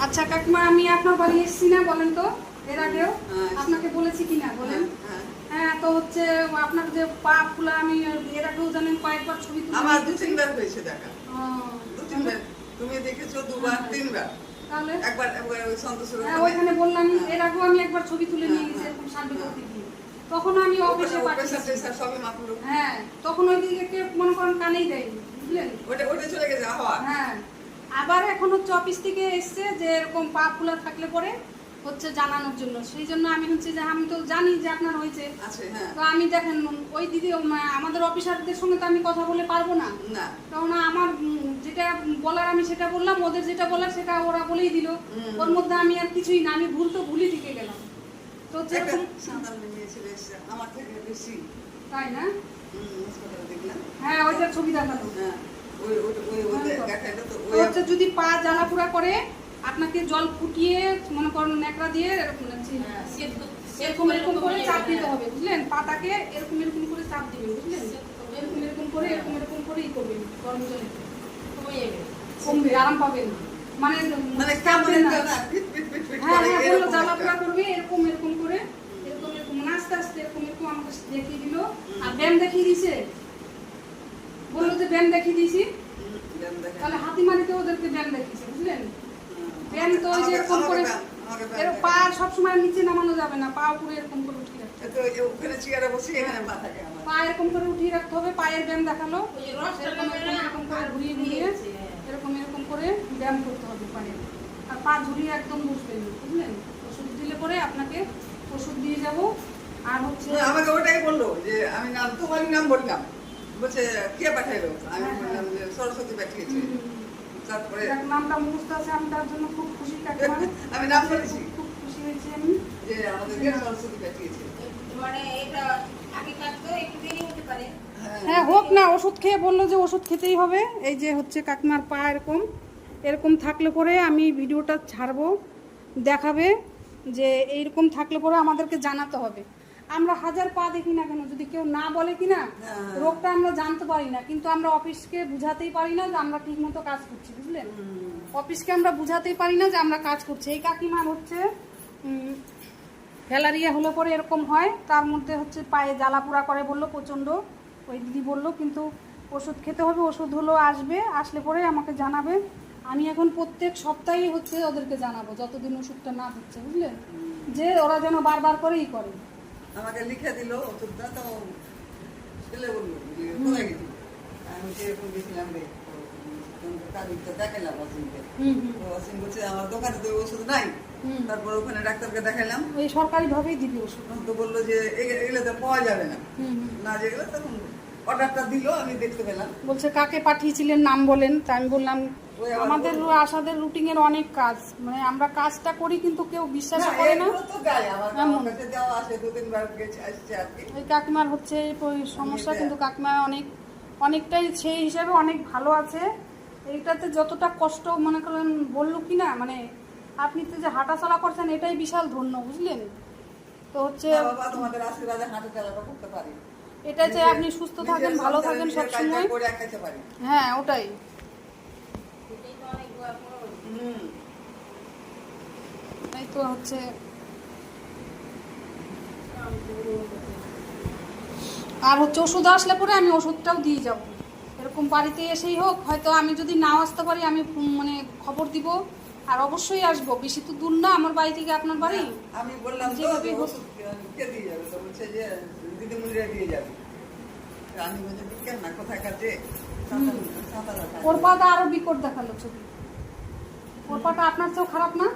আচ্ছা কাকিমা আমি আপনার বাড়ি এসেছি না বলেন তো এর আগেও? হ্যাঁ। আপনাকে বলেছি কিনা বলেন? হ্যাঁ, হ্যাঁ তো হচ্ছে আপনার যে পা ফুলা আমি এর আগেও জানেন কয়েকবার ছবি তুলে আমার দু তিনবার হয়েছে দেখা। দু তিনবার। তুমি দেখেছ দুবার হ্যাঁ। তিনবার। তাহলে? একবার একবার ওই সন্তোষের হ্যাঁ ওইখানে বললাম এর আগেও আমি একবার ছবি তুলে নিয়ে গেছি হ্যাঁ, এরকম সার্ভে করতে গিয়ে। তখন আমি অফিসে পাঠিয়েছি। হ্যাঁ তখন ওই দিকে মনে করেন কানেই দেয়নি বুঝলেন? ওটা ওটা চলে গেছে হাওয়া হ্যাঁ। আবার এখন হচ্ছে অফিস থেকে এসছে যে এরকম পা ফুলা থাকলে পরে হচ্ছে জানানোর জন্য। সেই জন্য আমি হচ্ছে যে আমি তো জানি যে আপনার হয়েছে। হ্যাঁ। তো আমি দেখেন ওই দিদি আমাদের অফিসারদের সঙ্গে তো আমি কথা বলে পারব না। কারণ আমার যেটা বলার আমি সেটা বললাম ওদের যেটা বলার সেটা ওরা বলেই দিল। ওর মধ্যে আমি আর কিছুই না আমি ভুল তো ভুলই টিকে গেলাম। তো আমার থেকে বেশি। তাই না? হ্যাঁ ওইটার ছবি দেখাল। হ্যাঁ। হচ্ছে যদি পা জ্বালাপুরা করে আপনাকে জল ফুটিয়ে মনে করেন ন্যাকড়া দিয়ে এরকম এরকম এরকম করে চাপ দিতে হবে বুঝলেন? পাটাকে এরকম এরকম করে চাপ দিবেন বুঝলেন? এরকম এরকম করে এরকম এরকম করে ই করবেন গরম জলে। কমবে আরাম পাবেন। মানে মানে হ্যাঁ হ্যাঁ বলল জ্বালাপুরা একটা। করবে এরকম এরকম করে এরকম এরকম মানে আস্তে আস্তে এরকম এরকম আমাকে দেখিয়ে দিল। আর ব্যায়াম দেখিয়ে দিছে বলল যে ব্যায়াম দেখিয়ে দিয়েছি। তাহলে হাতিমারিতে ওদেরকে ব্যায়াম দেখিয়েছে বুঝলেন। ব্যায়াম তো ওই যে এরকম করে এর। পা সবসময় নিচে নামানো যাবে না পা উপরে এরকম করে উঠিয়ে রাখতে এই ওখানে চেয়ারে বসে এখানে পা থাকে পা এরকম করে উঠিয়ে রাখতে হবে পায়ের ব্যায়াম দেখাল। এরকম এরকম এরকম করে ঘুরিয়ে ঘুরিয়ে এরকম এরকম করে ব্যায়াম করতে হবে পায়ে। আর পা ঝুলিয়ে একদম বসবেন না, বুঝলেন? ওষুধ দিলে পরে আপনাকে ওষুধ দিয়ে যাব। আর হচ্ছে আমাকে ওটাই বলল যে আমি নাম তোমারই নাম বললাম। বলছে কে পাঠাইলো? আমি হ্যাঁ, বললাম যে সরস্বতী পাঠিয়েছে। তারপরে নামটা মুখস্থ আছে আমি তার জন্য খুব খুশি আমি নাম বলেছি। খুব খুশি হয়েছি আমি। যে আমাদেরকে সরস্বতী পাঠিয়েছে। মানে এটা আগে কাটতো একটু দেরি হতে পারে। হ্যাঁ হোক না ওষুধ খেয়ে বলল যে ওষুধ খেতেই হবে। এই যে হচ্ছে কাকিমার পা এরকম। এরকম থাকলে পরে আমি ভিডিওটা ছাড়বো দেখাবে যে এইরকম থাকলে পরে আমাদেরকে জানাতে হবে। আমরা হাজার পা দেখি না কেন? যদি কেউ না বলে কি না হ্যাঁ। রোগটা আমরা জানতে পারি না। কিন্তু আমরা অফিসকে বুঝাতেই পারি না যে আমরা ঠিক মতো কাজ করছি বুঝলেন? অফিসকে আমরা বুঝাতেই পারি না যে আমরা কাজ করছি। এই কাকিমার হচ্ছে ফ্যালারিয়া হলে পরে এরকম হয়। তার মধ্যে হচ্ছে পায়ে জ্বালা পোড়া করে বলল প্রচণ্ড। ওই দিদি বলল কিন্তু ওষুধ খেতে হবে ওষুধ হলো আসবে। আসলে পরে আমাকে জানাবে। আমি এখন প্রত্যেক সপ্তাহে হচ্ছে ওদেরকে জানাব যতদিন ওষুধটা না দিচ্ছে বুঝলেন? যে ওরা যেন বারবার করেই করে। আমাকে লিখে দিল ওষুধটা তো ছেলে বলল কোথায় গেছি? আমি যে এরকম গেছিলাম রে অসীমকে অসীম বলছে আমার দোকানে তো ওষুধ নাই। তারপর ওখানে ডাক্তারকে দেখালাম ওই সরকারিভাবেই দিবি ওষুধ। তো বলল যে এগুলো তো পাওয়া যাবে না। না যেগুলো তখন অর্ডারটা দিল আমি দেখতে পেলাম। বলছে কাকে পাঠিয়েছিলেন নাম বলেন? তা আমি বললাম আমাদের। আশাদের রুটিনের অনেক কাজ। মানে আমরা কাজটা করি কিন্তু কেউ বিশ্বাস করে না। কি। ওই কাকিমার হচ্ছে সমস্যা কিন্তু কাকিমা অনেক অনেকটাই সেই হিসাবে অনেক ভালো আছে। এইটাতে যতটা কষ্ট মনে করেন বলল কি না মানে আপনি তো যে হাঁটাচলা করছেন এটাই বিশাল ধন্য বুঝলেন? তো হচ্ছে তোমাদের আশীর্বাদে হাঁটা চলাটা করতে পারি। এটা যে আপনি সুস্থ থাকেন ভালো থাকেন সবসময়। হ্যাঁ ওটাই। এই তো হচ্ছে আর হচ্ছে ওষুধ আসলে পরে আমি ওষুধটাও দিয়ে যাব। এরকম বাড়িতে এসেই হোক হয়তো আমি যদি নাও আসতে পারি আমি মানে খবর দিব। আর অবশ্যই আসব। বেশি তো দূর না আমার বাড়ি থেকে আপনার বাড়ি। আমি বললাম যেভাবে দিদিমণিরা দিয়ে যাবে। তা আমি না? কোথায় কাছে ওর পাটা আরও বিকট দেখাল ছবি। ওর পাটা আপনার চেয়েও খারাপ না?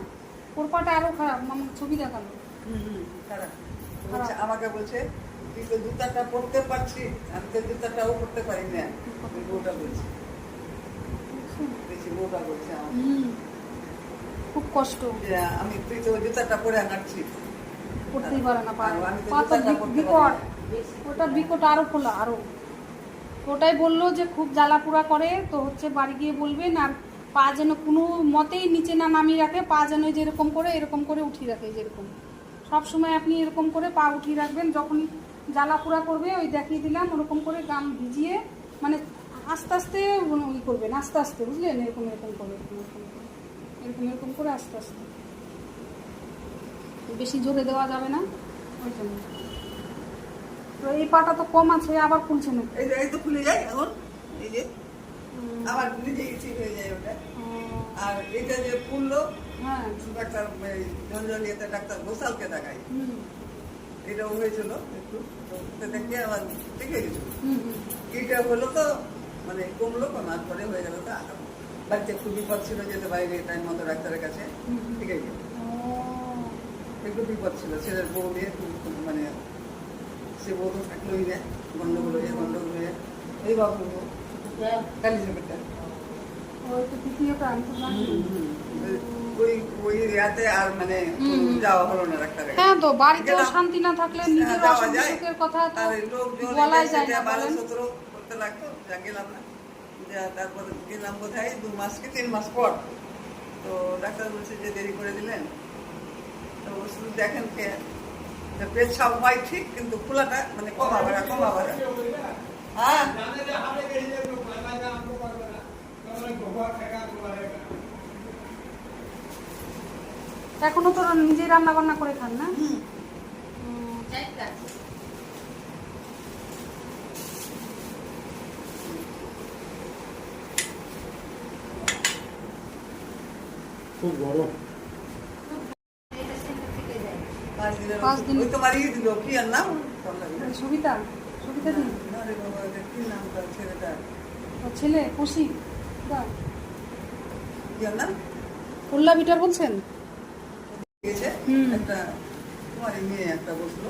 ওর পাটা আরও খারাপ আমার ছবি দেখাল। আমাকে বলছে তুই তো জুতাটা পরতে পারছি আমি তো জুতাটাও পরতে পারি না। বউটা বলছে। খুব কষ্ট। আমি তুই তো জুতাটা পরে হাঁটছি করতেই পারে না পা তো বিকট। ওটা বিকট আরও খোলা, আরও। ওটাই বলল যে খুব জ্বালাপুরা করে, তো হচ্ছে বাড়ি গিয়ে বলবেন, আর পা যেন কোনো মতেই নিচে না নামিয়ে রাখে, পা যেন যেরকম করে, এরকম করে উঠিয়ে রাখে যেরকম সব সময় আপনি এরকম করে পা উঠিয়ে রাখবেন, যখনই জ্বালাপুরা করবে, ওই দেখিয়ে দিলাম, ওরকম করে গাম ভিজিয়ে মানে আস্তে আস্তে ওই করবেন, আস্তে আস্তে, বুঝলেন? এরকম এরকম করে, এরকম এরকম করে। এরকম এরকম করে আস্তে আস্তে। বেশি জোরে দেওয়া যাবে না, ওই জন্য। তো এই পাটা তো কম আছে আবার খুলছে না এই যে এই তো খুলে যায় এখন এই যে আবার নিজেই ঠিক হয়ে যায় ওটা। আর এটা যে ফুললো হ্যাঁ। ডাক্তার জঞ্জলিয়াতে ডাক্তার গোসালকে দেখাই। এটাও হয়েছিল একটু দেখে আমার ঠিক হয়ে গেছিল। এটা হলো তো মানে কমলো কমার পরে হয়ে গেল তো আরাম। বাড়িতে খুব বিপদ ছিল যেতে বাইরে টাইম মতো ডাক্তারের কাছে। ঠিক আছে একটু বিপদ ছিল ছেলের বউ নিয়ে মানে সে বউ তো থাকলোই না গন্ডগোল হয়ে গন্ডগোল হয়ে। এই বাবু কালি মানে হ্যাঁ তো গেলাম। শান্তি না থাকলে নিজের হ্যাঁ, যাওয়া অসুখ যায়। বিসুখের কথা তো আর এই লোকজন বলাই যায় না বারো বলেন। সতেরো করতে লাগতো যা গেলাম না। তারপর গেলাম বোধহয় দু মাস কি তিন মাস পর। তো ডাক্তার বলছে যে দেরি করে দিলেন। তো শুধু দেখেন কে যে হয় ঠিক কিন্তু খোলাটা মানে কমা বাড়া কমা বাড়া। হ্যাঁ? এখনও তো নিজেই রান্না বান্না করে খান না। খুব গরম এটা সেন্টার থেকে যায় পাঁচ দিন। ওই তোমার ই দিল কি আর নাম? সুবিধা দিন। না রে বাবা কি নাম তার ছেলেটা? ও ছেলে খুশি কি নাম? উল্লা বিটার বলছেন। একটা তোমার মেয়ে একটা বসল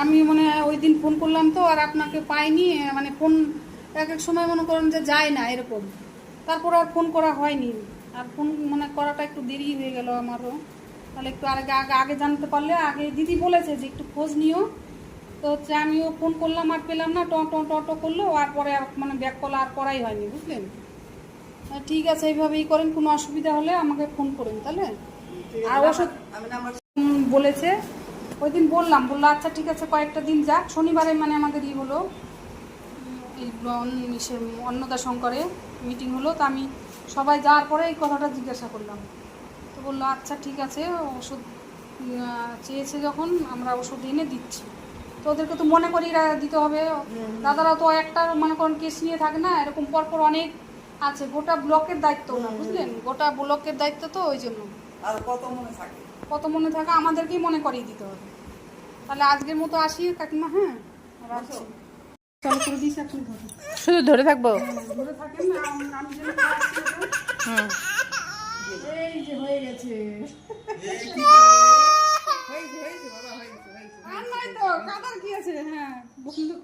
আমি মানে ওই দিন ফোন করলাম তো আর আপনাকে পাইনি মানে ফোন এক এক সময় মনে করেন যে যায় না এরকম। তারপর আর ফোন করা হয়নি। আর ফোন মানে করাটা একটু দেরি হয়ে গেল আমারও। তাহলে একটু আগে আগে আগে জানতে পারলে আগে দিদি বলেছে যে একটু খোঁজ নিও। তো হচ্ছে আমিও ফোন করলাম আর পেলাম না ট ট ট ট করল আর পরে আর মানে ব্যাক কল আর করাই হয়নি বুঝলেন? ঠিক আছে এইভাবেই করেন কোনো অসুবিধা হলে আমাকে ফোন করুন তাহলে। আর ওষুধ- বলেছে ওই দিন বললাম বলল আচ্ছা ঠিক আছে কয়েকটা দিন যাক শনিবারে মানে আমাদের ই হলো অন্নদা শঙ্করে মিটিং হলো তো আমি সবাই যাওয়ার পরে এই কথাটা জিজ্ঞাসা করলাম। তো বলল আচ্ছা ঠিক আছে ওষুধ চেয়েছে যখন আমরা ওষুধ এনে দিচ্ছি। তো ওদেরকে তো মনে করি দিতে হবে। দাদারা তো একটা মনে করেন কেস নিয়ে থাকে না এরকম পরপর অনেক আছে গোটা ব্লকের দায়িত্ব না বুঝলেন? গোটা ব্লকের দায়িত্ব তো ওই জন্য। কত মনে থাকে? কত মনে থাকা আমাদেরকেই মনে করিয়ে দিতে হবে। তাহলে আজকের মতো আসি কাকিমা হ্যাঁ? শুধু ধরে থাকব? ধরে থাকেন। হুম। হয়ে গেছে আর নাই তো কাদার কি আছে হ্যাঁ বন্ধু